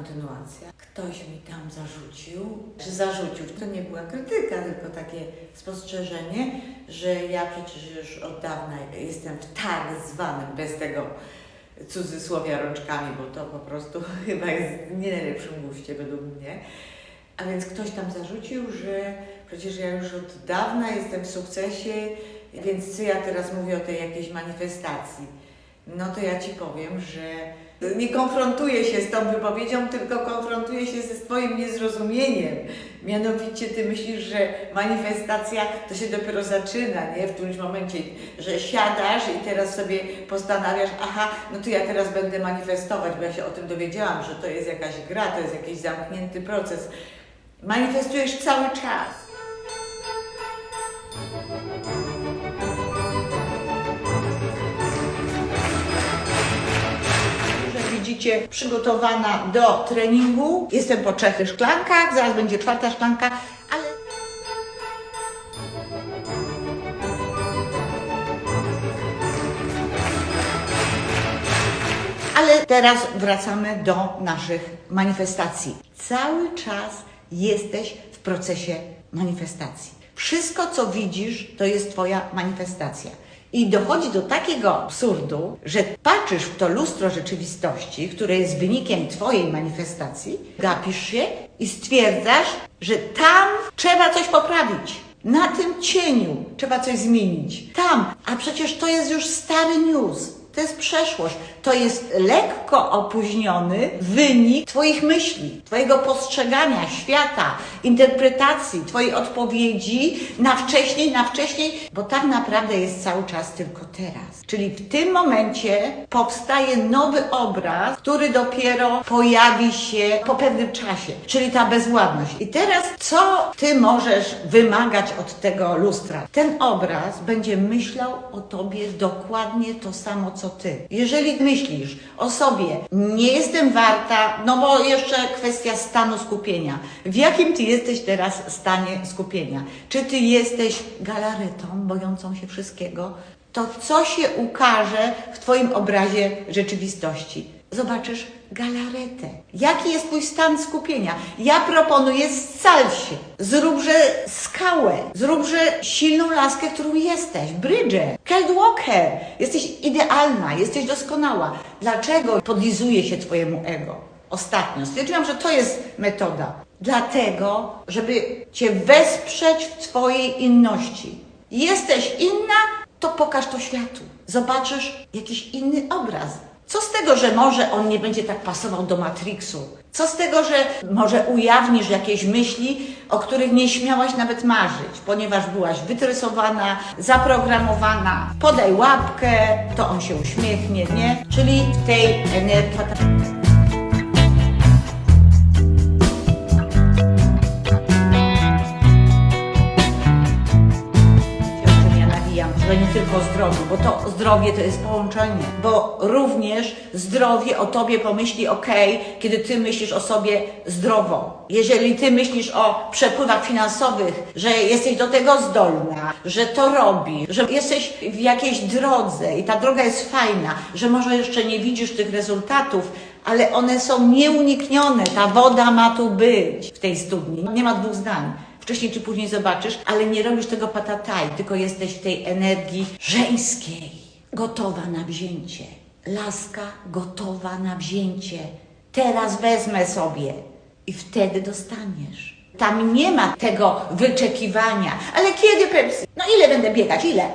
kontynuacja. Ktoś mi tam zarzucił, że zarzucił, to nie była krytyka, tylko takie spostrzeżenie, że ja przecież już od dawna jestem w tak zwanym, bez tego cudzysłowia rączkami, bo to po prostu chyba jest nie najlepszym guście według mnie. A więc ktoś tam zarzucił, że przecież ja już od dawna jestem w sukcesie, więc co ja teraz mówię o tej jakiejś manifestacji? No to ja Ci powiem, że nie konfrontuję się z tą wypowiedzią, tylko konfrontuję się ze swoim niezrozumieniem. Mianowicie Ty myślisz, że manifestacja to się dopiero zaczyna, nie? W którymś momencie, że siadasz i teraz sobie postanawiasz, aha, no to ja teraz będę manifestować, bo ja się o tym dowiedziałam, że to jest jakaś gra, to jest jakiś zamknięty proces. Manifestujesz cały czas. Przygotowana do treningu. Jestem po trzech szklankach, zaraz będzie czwarta szklanka, ale Ale teraz wracamy do naszych manifestacji. Cały czas jesteś w procesie manifestacji. Wszystko, co widzisz, to jest Twoja manifestacja. I dochodzi do takiego absurdu, że patrzysz w to lustro rzeczywistości, które jest wynikiem Twojej manifestacji, gapisz się i stwierdzasz, że tam trzeba coś poprawić. Na tym cieniu trzeba coś zmienić. Tam, a przecież to jest już stary news. To jest przeszłość. To jest lekko opóźniony wynik Twoich myśli, Twojego postrzegania świata, interpretacji, Twojej odpowiedzi na wcześniej, na wcześniej, bo tak naprawdę jest cały czas tylko teraz. Czyli w tym momencie powstaje nowy obraz, który dopiero pojawi się po pewnym czasie, czyli ta bezładność. I teraz co Ty możesz wymagać od tego lustra? Ten obraz będzie myślał o Tobie dokładnie to samo, co Ty. Jeżeli myślisz o sobie, nie jestem warta, no bo jeszcze kwestia stanu skupienia. W jakim Ty jesteś teraz stanie skupienia? Czy Ty jesteś galaretą bojącą się wszystkiego? To co się ukaże w Twoim obrazie rzeczywistości? Zobaczysz galaretę. Jaki jest Twój stan skupienia? Ja proponuję scal się. Zróbże skałę. Zróbże silną laskę, którą jesteś. Keld Walker. Jesteś idealna. Jesteś doskonała. Dlaczego podlizuje się Twojemu ego? Ostatnio stwierdziłam, że to jest metoda. Dlatego, żeby Cię wesprzeć w Twojej inności. Jesteś inna, to pokaż to światu. Zobaczysz jakiś inny obraz. Tego, że może on nie będzie tak pasował do Matrixu? Co z tego, że może ujawnisz jakieś myśli, o których nie śmiałaś nawet marzyć, ponieważ byłaś wytresowana, zaprogramowana. Podaj łapkę, to on się uśmiechnie, nie? Czyli tej energii. Zdrowiu, bo to zdrowie to jest połączenie, bo również zdrowie o tobie pomyśli ok, kiedy ty myślisz o sobie zdrowo. Jeżeli ty myślisz o przepływach finansowych, że jesteś do tego zdolna, że to robisz, że jesteś w jakiejś drodze i ta droga jest fajna, że może jeszcze nie widzisz tych rezultatów, ale one są nieuniknione. Ta woda ma tu być w tej studni. Nie ma dwóch zdań wcześniej czy później zobaczysz, ale nie robisz tego patataj, tylko jesteś w tej energii żeńskiej, gotowa na wzięcie. Laska gotowa na wzięcie. Teraz wezmę sobie i wtedy dostaniesz. Tam nie ma tego wyczekiwania. Ale kiedy Pepsi? No ile będę biegać? Ile?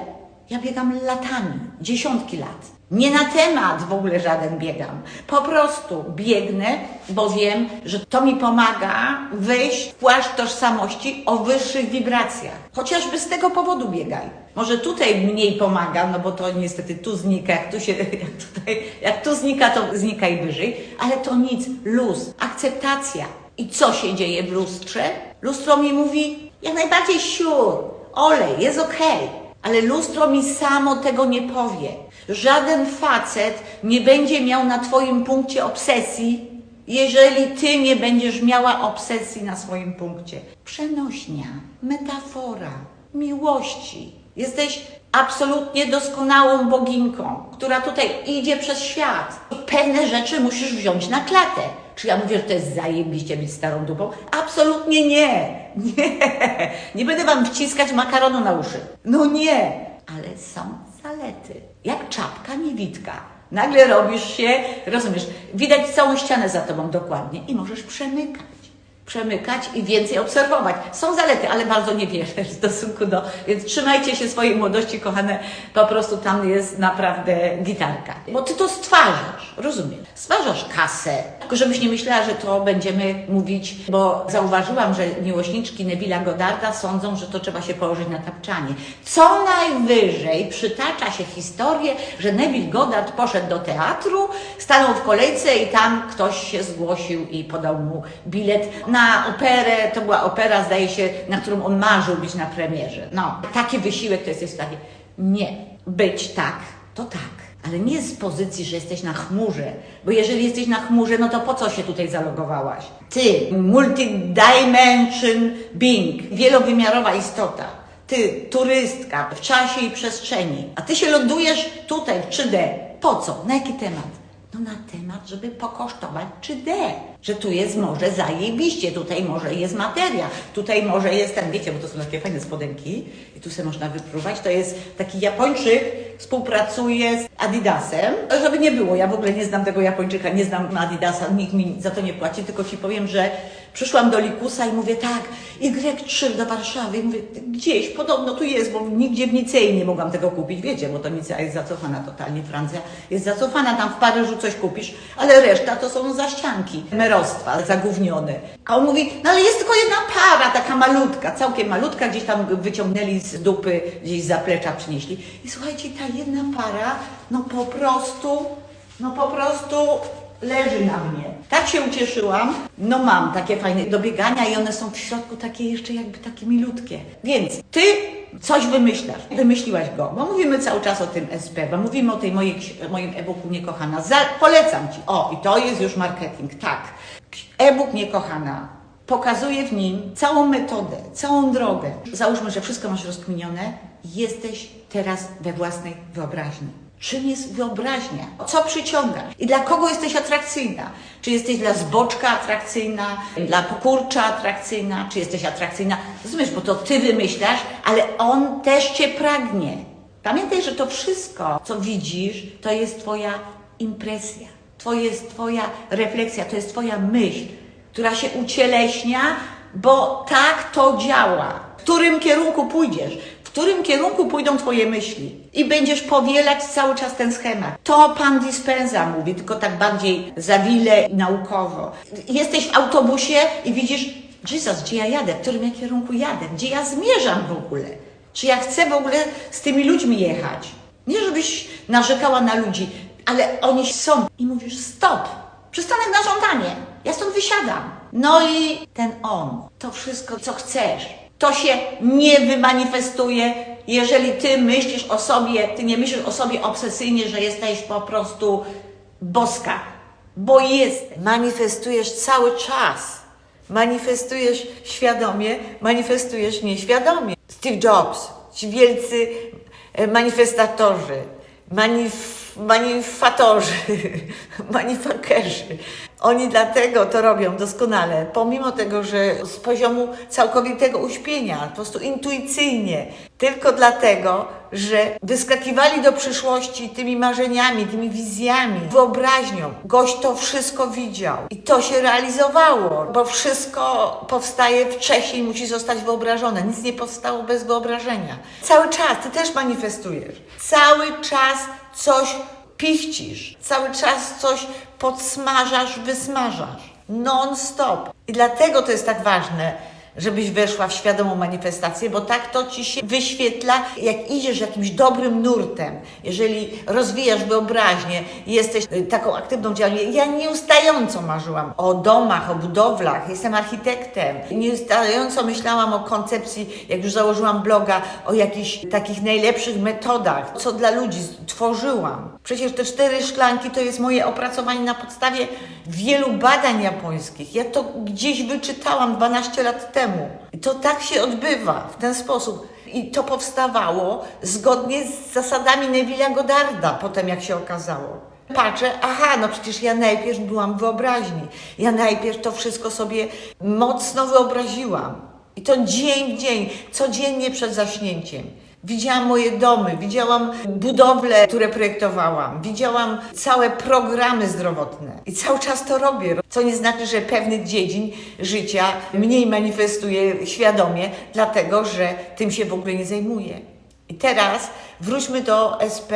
Ja biegam latami, dziesiątki lat. Nie na temat w ogóle żaden biegam. Po prostu biegnę, bo wiem, że to mi pomaga wyjść w płaszcz tożsamości o wyższych wibracjach. Chociażby z tego powodu biegaj. Może tutaj mniej pomaga, no bo to niestety tu znika, jak tu się, jak tutaj, jak tu znika, to znika i wyżej, ale to nic, luz, akceptacja. I co się dzieje w lustrze? Lustro mi mówi, jak najbardziej sure, olej, jest okej. Ale lustro mi samo tego nie powie. Żaden facet nie będzie miał na Twoim punkcie obsesji, jeżeli Ty nie będziesz miała obsesji na swoim punkcie. Przenośnia, metafora, miłości. Jesteś absolutnie doskonałą boginką, która tutaj idzie przez świat. Pewne rzeczy musisz wziąć na klatę. Czy ja mówię, że to jest zajebiście być starą dupą? Absolutnie nie. Nie. Nie będę wam wciskać makaronu na uszy. No nie. Ale są zalety. Jak czapka niewidka. Nagle robisz się, rozumiesz, widać całą ścianę za tobą dokładnie i możesz przemykać przemykać i więcej obserwować. Są zalety, ale bardzo niewiele w stosunku do. Więc trzymajcie się swojej młodości, kochane. Po prostu tam jest naprawdę gitarka. Bo ty to stwarzasz, rozumiem. Stwarzasz kasę. Tylko żebyś nie myślała, że to będziemy mówić, bo zauważyłam, że miłośniczki Neville'a Godarda sądzą, że to trzeba się położyć na tapczanie. Co najwyżej przytacza się historię, że Neville Goddard poszedł do teatru, stanął w kolejce i tam ktoś się zgłosił i podał mu bilet na operę. To była opera, zdaje się, na którą on marzył być na premierze. No, taki wysiłek to jesteś w stanie. Nie. Być tak, to tak. Ale nie z pozycji, że jesteś na chmurze, bo jeżeli jesteś na chmurze, no to po co się tutaj zalogowałaś? Ty, multidimension being, wielowymiarowa istota. Ty, turystka w czasie i przestrzeni, a ty się lądujesz tutaj w 3D. Po co? Na jaki temat? No na temat, żeby pokosztować 3D. Że tu jest może zajebiście, tutaj może jest materia, tutaj może jest ten, wiecie, bo to są takie fajne spodenki i tu sobie można wypróbować. To jest taki Japończyk, współpracuje z Adidasem. Żeby nie było, ja w ogóle nie znam tego Japończyka, nie znam Adidasa, nikt mi za to nie płaci, tylko Ci powiem, że przyszłam do Likusa i mówię tak, Y3 do Warszawy. I mówię, gdzieś, podobno tu jest, bo nigdzie w Nicei nie mogłam tego kupić, wiecie, bo to Nicea jest zacofana totalnie, Francja jest zacofana, tam w Paryżu coś kupisz, ale reszta to są zaścianki, merostwa, zagównione. A on mówi, no ale jest tylko jedna para, taka malutka, całkiem malutka, gdzieś tam wyciągnęli z dupy, gdzieś z zaplecza przynieśli. I słuchajcie, ta jedna para, no po prostu, no po prostu leży na mnie. Tak się ucieszyłam. No mam takie fajne do biegania i one są w środku takie jeszcze jakby takie milutkie. Więc ty coś wymyślasz. Wymyśliłaś go, bo mówimy cały czas o tym SP, bo mówimy o tej mojej, moim e-booku Niekochana. Za, polecam Ci. O, i to jest już marketing, tak. E-book Niekochana pokazuje w nim całą metodę, całą drogę. Załóżmy, że wszystko masz rozkminione. Jesteś teraz we własnej wyobraźni. Czym jest wyobraźnia? Co przyciągasz? I dla kogo jesteś atrakcyjna? Czy jesteś dla zboczka atrakcyjna, dla pokurcza atrakcyjna, czy jesteś atrakcyjna? Rozumiesz, bo to ty wymyślasz, ale on też cię pragnie. Pamiętaj, że to wszystko, co widzisz, to jest twoja impresja. To jest twoja refleksja, to jest twoja myśl, która się ucieleśnia, bo tak to działa. W którym kierunku pójdziesz? Którym kierunku pójdą Twoje myśli i będziesz powielać cały czas ten schemat. To Pan Dispenza mówi, tylko tak bardziej zawile naukowo. Jesteś w autobusie i widzisz, Jesus, gdzie ja jadę, w którym ja kierunku jadę, gdzie ja zmierzam w ogóle. Czy ja chcę w ogóle z tymi ludźmi jechać? Nie, żebyś narzekała na ludzi, ale oni są. I mówisz, stop, przystanek na żądanie, ja stąd wysiadam. No i ten on, to wszystko, co chcesz, to się nie wymanifestuje, jeżeli ty myślisz o sobie, ty nie myślisz o sobie obsesyjnie, że jesteś po prostu boska, bo jesteś. Manifestujesz cały czas. Manifestujesz świadomie, manifestujesz nieświadomie. Steve Jobs, ci wielcy e, manifestatorzy, manif, manifatorzy, manifakerzy. Oni dlatego to robią doskonale, pomimo tego, że z poziomu całkowitego uśpienia, po prostu intuicyjnie, tylko dlatego, że wyskakiwali do przyszłości tymi marzeniami, tymi wizjami, wyobraźnią. Gość to wszystko widział i to się realizowało, bo wszystko powstaje wcześniej, musi zostać wyobrażone. Nic nie powstało bez wyobrażenia. Cały czas, ty też manifestujesz. Cały czas coś pichcisz, cały czas coś podsmażasz, wysmażasz. Non-stop. I dlatego to jest tak ważne, żebyś weszła w świadomą manifestację, bo tak to ci się wyświetla, jak idziesz jakimś dobrym nurtem, jeżeli rozwijasz wyobraźnię, jesteś y, taką aktywną działalnią. Ja nieustająco marzyłam o domach, o budowlach, jestem architektem. Nieustająco myślałam o koncepcji, jak już założyłam bloga, o jakichś takich najlepszych metodach, co dla ludzi tworzyłam. Przecież te cztery szklanki to jest moje opracowanie na podstawie wielu badań japońskich. Ja to gdzieś wyczytałam 12 lat temu. I to tak się odbywa, w ten sposób. I to powstawało zgodnie z zasadami Neville'a Godarda, potem jak się okazało. Patrzę, aha, no przecież ja najpierw byłam w wyobraźni. Ja najpierw to wszystko sobie mocno wyobraziłam. I to dzień w dzień, codziennie przed zaśnięciem. Widziałam moje domy, widziałam budowle, które projektowałam, widziałam całe programy zdrowotne i cały czas to robię. Co nie znaczy, że pewnych dziedzin życia mniej manifestuję świadomie, dlatego że tym się w ogóle nie zajmuję. I teraz wróćmy do SP.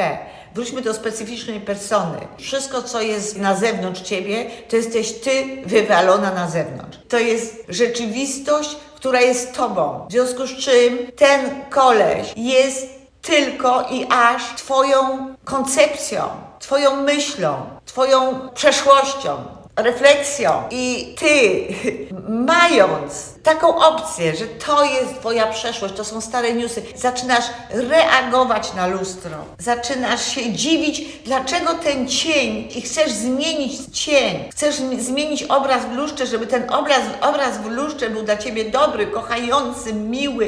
Wróćmy do specyficznej persony. Wszystko, co jest na zewnątrz ciebie, to jesteś ty wywalona na zewnątrz. To jest rzeczywistość, która jest tobą. W związku z czym ten koleś jest tylko i aż twoją koncepcją, twoją myślą, twoją przeszłością, refleksją. I ty, mając taką opcję, że to jest twoja przeszłość, to są stare newsy, zaczynasz reagować na lustro. Zaczynasz się dziwić, dlaczego ten cień i chcesz zmienić cień. Chcesz zmi- zmienić obraz w lustrze, żeby ten obraz, obraz w lustrze był dla ciebie dobry, kochający, miły,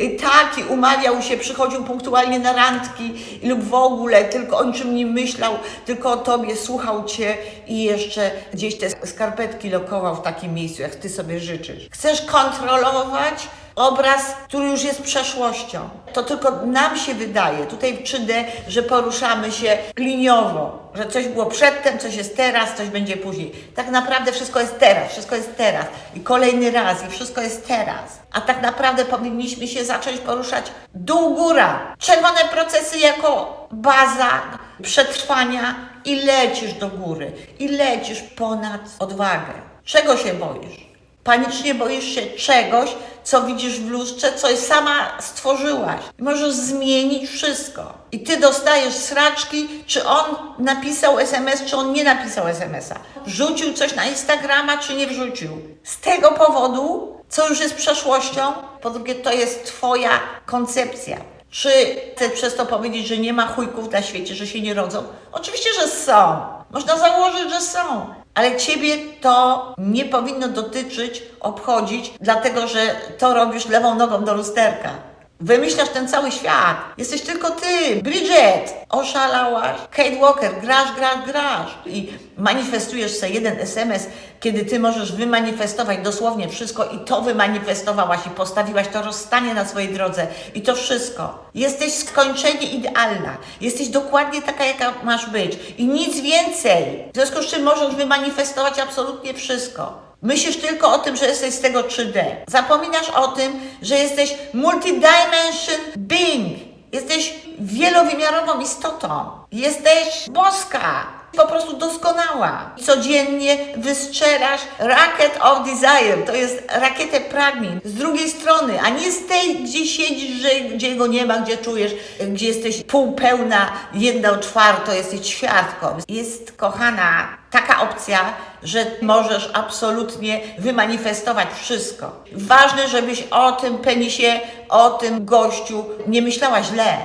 y, taki, umawiał się, przychodził punktualnie na randki lub w ogóle tylko o niczym nie myślał, tylko o tobie, słuchał cię i jeszcze gdzieś te skarpetki lokował w takim miejscu, jak ty sobie życzysz. Chcesz kontrolować obraz, który już jest przeszłością. To tylko nam się wydaje, tutaj 3D, że poruszamy się liniowo, że coś było przedtem, coś jest teraz, coś będzie później. Tak naprawdę wszystko jest teraz, wszystko jest teraz i kolejny raz i wszystko jest teraz. A tak naprawdę powinniśmy się zacząć poruszać dół-góra. Czerwone procesy jako baza przetrwania i lecisz do góry i lecisz ponad odwagę. Czego się boisz? Panicznie boisz się czegoś, co widzisz w lustrze, co sama stworzyłaś. Możesz zmienić wszystko. I ty dostajesz sraczki, czy on napisał SMS, czy on nie napisał SMS-a. Wrzucił coś na Instagrama, czy nie wrzucił. Z tego powodu, co już jest przeszłością, po drugie, to jest twoja koncepcja. Czy chcę przez to powiedzieć, że nie ma chujków na świecie, że się nie rodzą? Oczywiście, że są. Można założyć, że są. Ale ciebie to nie powinno dotyczyć, obchodzić, dlatego że to robisz lewą nogą do lusterka. Wymyślasz ten cały świat. Jesteś tylko ty, Bridget. Oszalałaś. Kate Walker, grasz, grasz, grasz. I manifestujesz sobie jeden SMS, kiedy ty możesz wymanifestować dosłownie wszystko i to wymanifestowałaś i postawiłaś to rozstanie na swojej drodze i to wszystko. Jesteś skończenie idealna. Jesteś dokładnie taka, jaka masz być i nic więcej. W związku z czym możesz wymanifestować absolutnie wszystko. Myślisz tylko o tym, że jesteś z tego 3D. Zapominasz o tym, że jesteś multidimension being. Jesteś wielowymiarową istotą. Jesteś boska. Po prostu doskonała. Codziennie wystrzelasz Rocket of Desire. To jest rakietę pragnień. Z drugiej strony, a nie z tej, gdzie siedzisz, że, gdzie go nie ma, gdzie czujesz, gdzie jesteś półpełna, jedną czwartą, jesteś ćwiartką. Jest, kochana, taka opcja, że możesz absolutnie wymanifestować wszystko. Ważne, żebyś o tym penisie, o tym gościu nie myślała źle,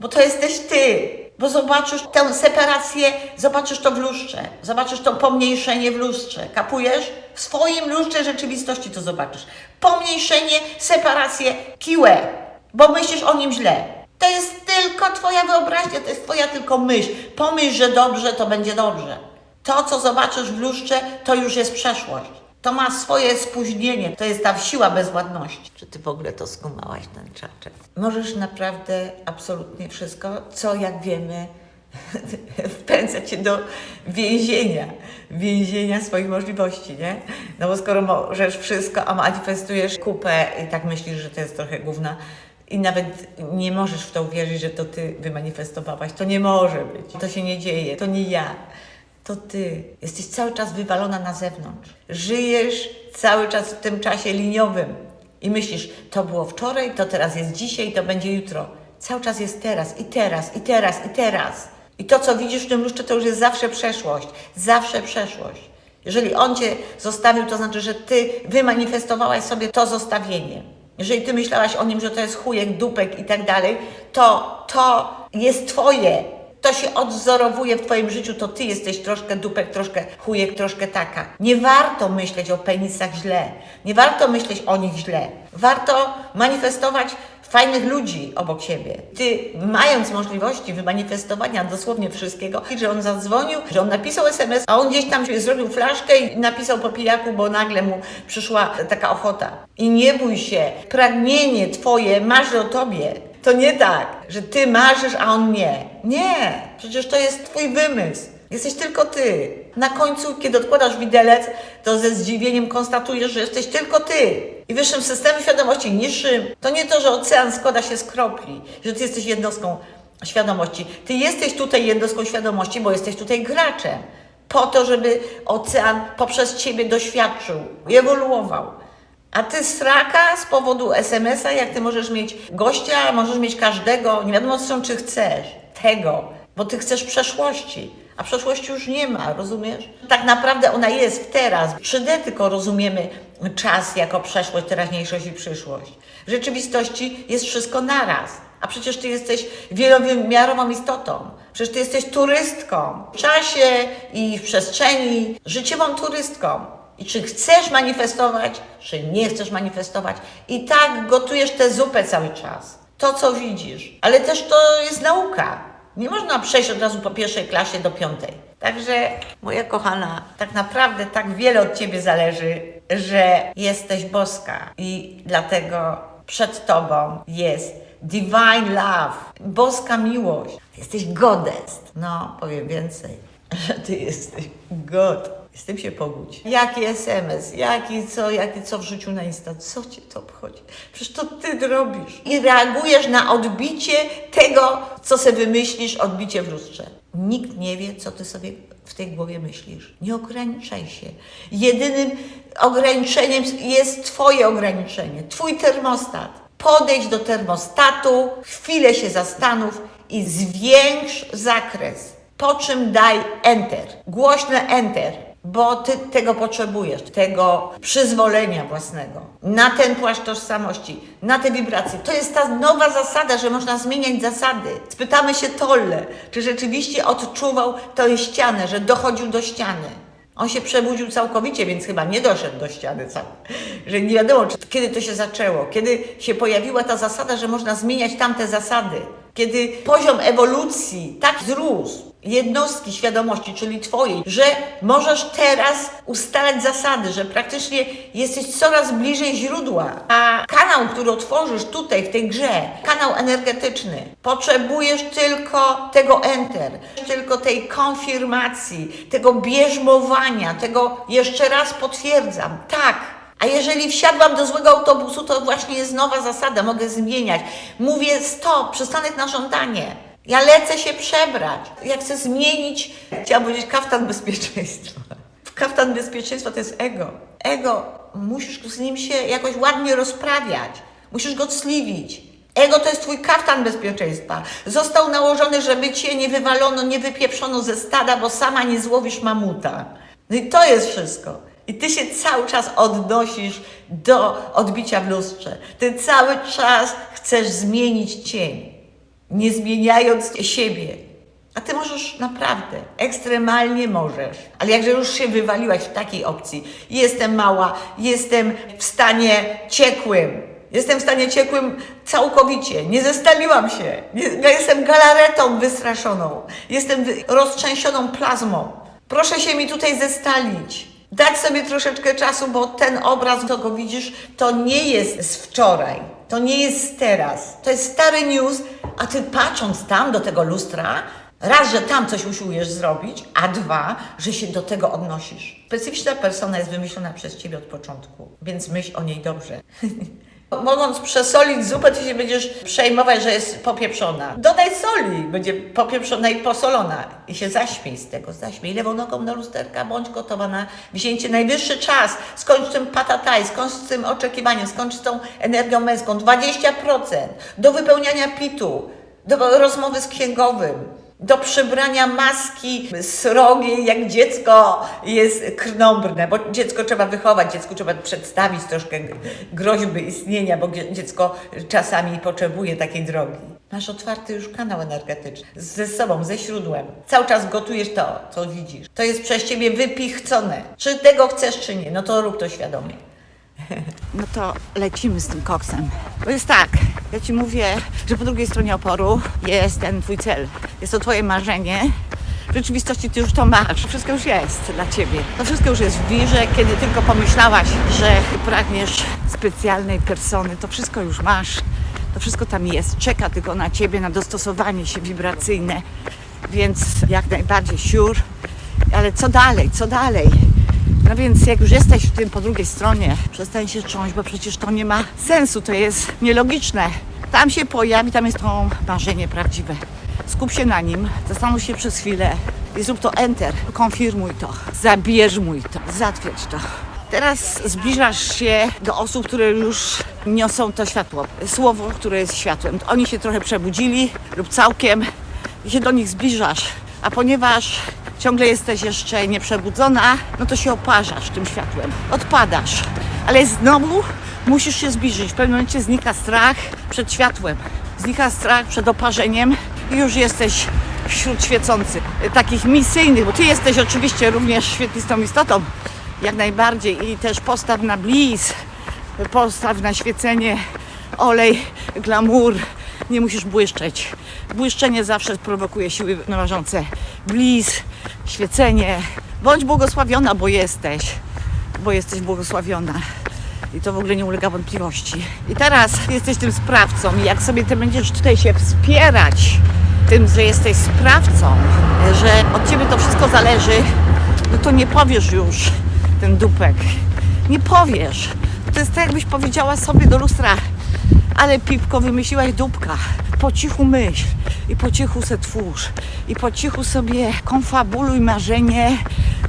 bo to jesteś ty. Bo zobaczysz tę separację, zobaczysz to w lustrze, zobaczysz to pomniejszenie w lustrze. Kapujesz? W swoim lustrze rzeczywistości to zobaczysz. Pomniejszenie, separację, kiłę, bo myślisz o nim źle. To jest tylko Twoja wyobraźnia, to jest Twoja tylko myśl. Pomyśl, że dobrze, to będzie dobrze. To, co zobaczysz w lustrze, to już jest przeszłość. To ma swoje spóźnienie, to jest ta siła bezładności. Czy ty w ogóle to skumałaś, ten czaczek? Możesz naprawdę absolutnie wszystko, co jak wiemy, wpędza cię do więzienia, więzienia swoich możliwości, nie? No bo skoro możesz wszystko, a manifestujesz kupę i tak myślisz, że to jest trochę gówna, i nawet nie możesz w to uwierzyć, że to ty wymanifestowałaś. To nie może być. To się nie dzieje. To nie ja. To ty. Jesteś cały czas wywalona na zewnątrz. Żyjesz cały czas w tym czasie liniowym. I myślisz, to było wczoraj, to teraz jest dzisiaj, to będzie jutro. Cały czas jest teraz, i teraz, i teraz, i teraz. I to, co widzisz w tym lustrze, to już jest zawsze przeszłość. Zawsze przeszłość. Jeżeli on cię zostawił, to znaczy, że ty wymanifestowałaś sobie to zostawienie. Jeżeli ty myślałaś o nim, że to jest chujek, dupek i tak dalej, to to jest twoje. To się odwzorowuje w twoim życiu, to ty jesteś troszkę dupek, troszkę chujek, troszkę taka. Nie warto myśleć o penisach źle. Nie warto myśleć o nich źle. Warto manifestować fajnych ludzi obok siebie. Ty, mając możliwości wymanifestowania dosłownie wszystkiego, że on zadzwonił, że on napisał SMS, a on gdzieś tam zrobił flaszkę i napisał po pijaku, bo nagle mu przyszła taka ochota. I nie bój się, pragnienie twoje marzy o tobie. To nie tak, że ty marzysz, a on nie. Nie, przecież to jest twój wymysł. Jesteś tylko ty. Na końcu, kiedy odkładasz widelec, to ze zdziwieniem konstatujesz, że jesteś tylko ty. I wyższym systemie świadomości, niższym, to nie to, że ocean składa się z kropli, że ty jesteś jednostką świadomości. Ty jesteś tutaj jednostką świadomości, bo jesteś tutaj graczem. Po to, żeby ocean poprzez ciebie doświadczył ewoluował. A ty sraka z powodu SMS-a, jak ty możesz mieć gościa, możesz mieć każdego, nie wiadomo co, czy chcesz tego, bo ty chcesz przeszłości, a przeszłości już nie ma, rozumiesz? Tak naprawdę ona jest teraz. W 3D tylko rozumiemy czas jako przeszłość, teraźniejszość i przyszłość. W rzeczywistości jest wszystko naraz. A przecież ty jesteś wielowymiarową istotą. Przecież ty jesteś turystką w czasie i w przestrzeni, życiową turystką. I czy chcesz manifestować, czy nie chcesz manifestować. I tak gotujesz tę zupę cały czas. To, co widzisz. Ale też to jest nauka. Nie można przejść od razu po pierwszej klasie do piątej. Także, moja kochana, tak naprawdę tak wiele od Ciebie zależy, że jesteś boska. I dlatego przed Tobą jest divine love, boska miłość. Jesteś goddess. No, powiem więcej, że Ty jesteś God. Z tym się pogódź. Jaki SMS, jaki co, jaki co w życiu na Insta, co cię to obchodzi? Przecież to ty robisz. I reagujesz na odbicie tego, co sobie wymyślisz, odbicie w lustrze. Nikt nie wie, co ty sobie w tej głowie myślisz. Nie ograniczaj się. Jedynym ograniczeniem jest twoje ograniczenie, twój termostat. Podejdź do termostatu, chwilę się zastanów i zwiększ zakres. Po czym daj enter, głośne enter, bo ty tego potrzebujesz, tego przyzwolenia własnego, na ten płaszcz tożsamości, na te wibracje. To jest ta nowa zasada, że można zmieniać zasady. Spytamy się Tolle, czy rzeczywiście odczuwał tę ścianę, że dochodził do ściany. On się przebudził całkowicie, więc chyba nie doszedł do ściany. Że nie wiadomo, czy, kiedy to się zaczęło, kiedy się pojawiła ta zasada, że można zmieniać tamte zasady. Kiedy poziom ewolucji tak wzrósł, jednostki świadomości, czyli Twojej, że możesz teraz ustalać zasady, że praktycznie jesteś coraz bliżej źródła. A kanał, który otworzysz tutaj w tej grze, kanał energetyczny, potrzebujesz tylko tego enter, tylko tej konfirmacji, tego bierzmowania, tego jeszcze raz potwierdzam. Tak, a jeżeli wsiadłam do złego autobusu, to właśnie jest nowa zasada, mogę zmieniać. Mówię stop, przystanek na żądanie. Ja lecę się przebrać. Ja chcę zmienić, chciałam powiedzieć, kaftan bezpieczeństwa. Kaftan bezpieczeństwa to jest ego. Ego, musisz z nim się jakoś ładnie rozprawiać. Musisz go cliwić. Ego to jest twój kaftan bezpieczeństwa. Został nałożony, żeby cię nie wywalono, nie wypieprzono ze stada, bo sama nie złowisz mamuta. No i to jest wszystko. I ty się cały czas odnosisz do odbicia w lustrze. Ty cały czas chcesz zmienić cień, nie zmieniając siebie. A ty możesz naprawdę, ekstremalnie możesz. Ale jakże już się wywaliłaś w takiej opcji, jestem mała, jestem w stanie ciekłym, jestem w stanie ciekłym całkowicie, nie zestaliłam się, jestem galaretą wystraszoną, jestem roztrzęsioną plazmą. Proszę się mi tutaj zestalić. Dać sobie troszeczkę czasu, bo ten obraz, co go widzisz, to nie jest z wczoraj. To nie jest z teraz. To jest stary news, a ty patrząc tam do tego lustra, raz, że tam coś usiłujesz zrobić, a dwa, że się do tego odnosisz. Specyficzna persona jest wymyślona przez ciebie od początku, więc myśl o niej dobrze. Mogąc przesolić zupę, ty się będziesz przejmować, że jest popieprzona. Dodaj soli, będzie popieprzona i posolona. I się zaśmiej z tego, zaśmiej. Lewą nogą na lusterka, bądź gotowa na wzięcie. Najwyższy czas. Skończ z tym patataj, skończ z tym oczekiwaniem, skończ z tą energią męską. 20% do wypełniania pitu, do rozmowy z księgowym do przybrania maski srogiej, jak dziecko jest krnąbrne, bo dziecko trzeba wychować, dziecku trzeba przedstawić troszkę groźby istnienia, bo dziecko czasami potrzebuje takiej drogi. Masz otwarty już kanał energetyczny ze sobą, ze źródłem. Cały czas gotujesz to, co widzisz. To jest przez ciebie wypichcone. Czy tego chcesz, czy nie, no to rób to świadomie. No to lecimy z tym koksem. Bo jest tak, ja ci mówię, że po drugiej stronie oporu jest ten twój cel. Jest to twoje marzenie. W rzeczywistości ty już to masz. Wszystko już jest dla ciebie. To wszystko już jest w wirze. Kiedy tylko pomyślałaś, że pragniesz specjalnej persony, to wszystko już masz. To wszystko tam jest. Czeka tylko na ciebie, na dostosowanie się wibracyjne. Więc jak najbardziej siur. Ale co dalej? Co dalej? No więc jak już jesteś w tym po drugiej stronie, przestań się trząść, bo przecież to nie ma sensu, to jest nielogiczne. Tam się pojawi, tam jest to marzenie prawdziwe. Skup się na nim, zastanów się przez chwilę i zrób to enter, konfirmuj to, zabierzmuj to, zatwierdź to. Teraz zbliżasz się do osób, które już niosą to światło, słowo, które jest światłem. Oni się trochę przebudzili lub całkiem i się do nich zbliżasz, a ponieważ ciągle jesteś jeszcze nieprzebudzona, no to się oparzasz tym światłem, odpadasz, ale znowu musisz się zbliżyć. W pewnym momencie znika strach przed światłem, znika strach przed oparzeniem i już jesteś wśród świecących, y, takich misyjnych, bo ty jesteś oczywiście również świetlistą istotą, jak najbardziej i też postaw na bliz, postaw na świecenie, olej, glamour, nie musisz błyszczeć. Błyszczenie zawsze prowokuje siły namarzące. Bliz, świecenie. Bądź błogosławiona, bo jesteś. Bo jesteś błogosławiona. I to w ogóle nie ulega wątpliwości. I teraz jesteś tym sprawcą. I jak sobie ty będziesz tutaj się wspierać tym, że jesteś sprawcą, że od ciebie to wszystko zależy, no to nie powiesz już ten dupek. Nie powiesz. To jest tak, jakbyś powiedziała sobie do lustra, ale Pipko, wymyśliłaś dupka. Po cichu myśl i po cichu se twórz. I po cichu sobie konfabuluj marzenie,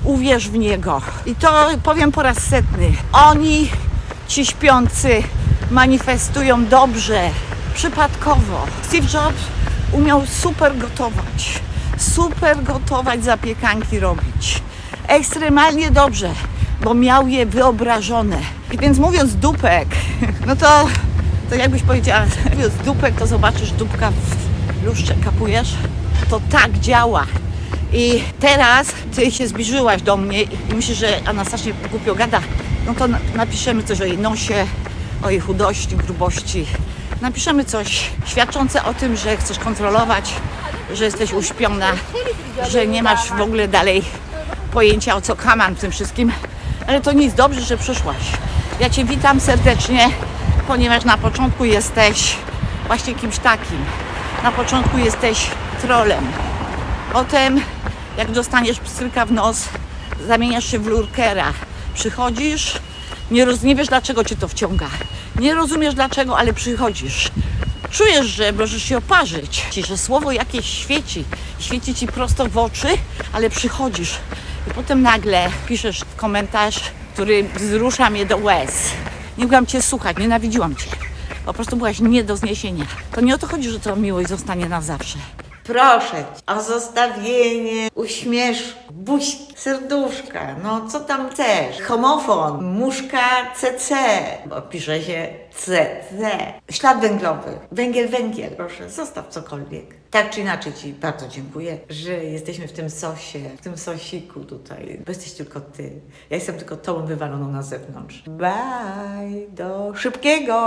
uwierz w niego. I to powiem po raz setny. Oni, ci śpiący, manifestują dobrze, przypadkowo. Steve Jobs umiał super gotować. Super gotować, zapiekanki robić. Ekstremalnie dobrze, bo miał je wyobrażone. I więc mówiąc dupek, no to to jakbyś powiedziała, mówiąc dupek, to zobaczysz dupka w lustrze, kapujesz? To tak działa. I teraz ty się zbliżyłaś do mnie i myślisz, że Anastasia głupio gada. No to na- napiszemy coś o jej nosie, o jej chudości, grubości. Napiszemy coś świadczące o tym, że chcesz kontrolować, że jesteś uśpiona, że nie masz w ogóle dalej pojęcia o co kaman w tym wszystkim. Ale to nic, dobrze, że przyszłaś. Ja Cię witam serdecznie, ponieważ na początku jesteś właśnie kimś takim. Na początku jesteś trolem. Potem, jak dostaniesz pstryka w nos, zamieniasz się w lurkera. Przychodzisz, nie, roz, nie wiesz dlaczego cię to wciąga. Nie rozumiesz dlaczego, ale przychodzisz. Czujesz, że możesz się oparzyć, że słowo jakieś świeci. Świeci ci prosto w oczy, ale przychodzisz. I potem nagle piszesz komentarz, który wzrusza mnie do łez. Nie mogłam cię słuchać, nienawidziłam cię. Po prostu byłaś nie do zniesienia. To nie o to chodzi, że to miłość zostanie na zawsze. Proszę o zostawienie uśmieszku, buź, serduszka, no co tam chcesz? Homofon, muszka CC, bo pisze się CC. Ślad węglowy, węgiel, węgiel, proszę, zostaw cokolwiek. Tak czy inaczej Ci bardzo dziękuję, że jesteśmy w tym sosie, w tym sosiku tutaj, bo jesteś tylko Ty. Ja jestem tylko Tobą wywaloną na zewnątrz. Bye, do szybkiego!